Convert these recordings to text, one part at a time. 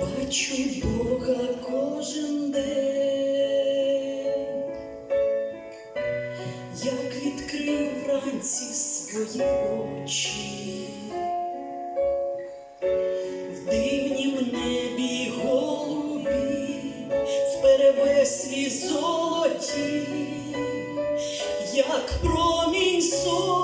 бачу Бога кожен день, як відкрив вранці свої очі, в дивнім небі голубі, в перевеслі золоті, як промінь сонця.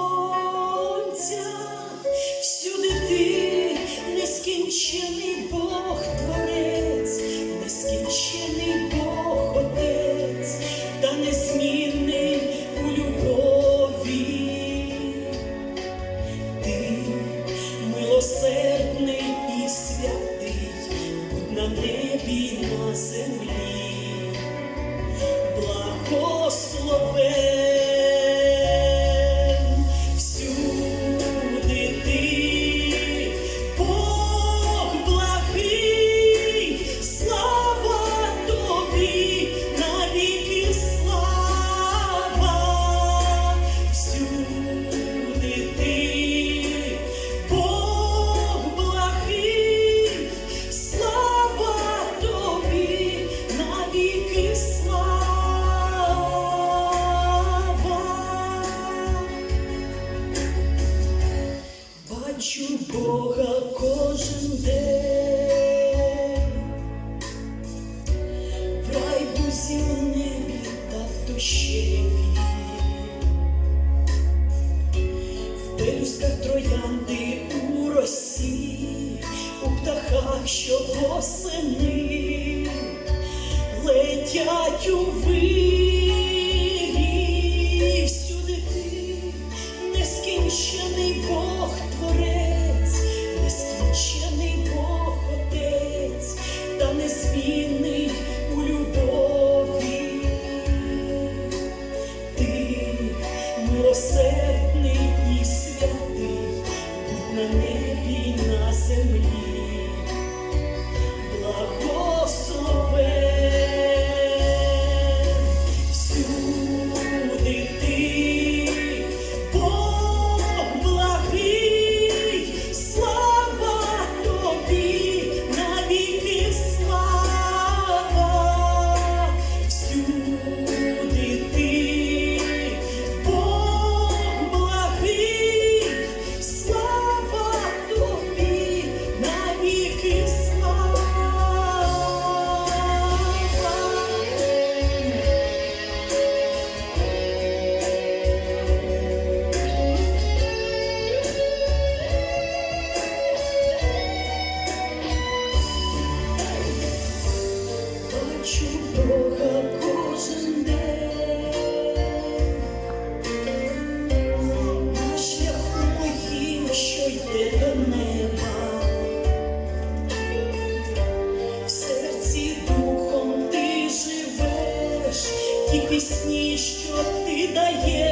Бога кожен день, в рай дусі небі та в душеві, в пелюстках троянди у росі, у птахах, що восени летять у ви. віддає.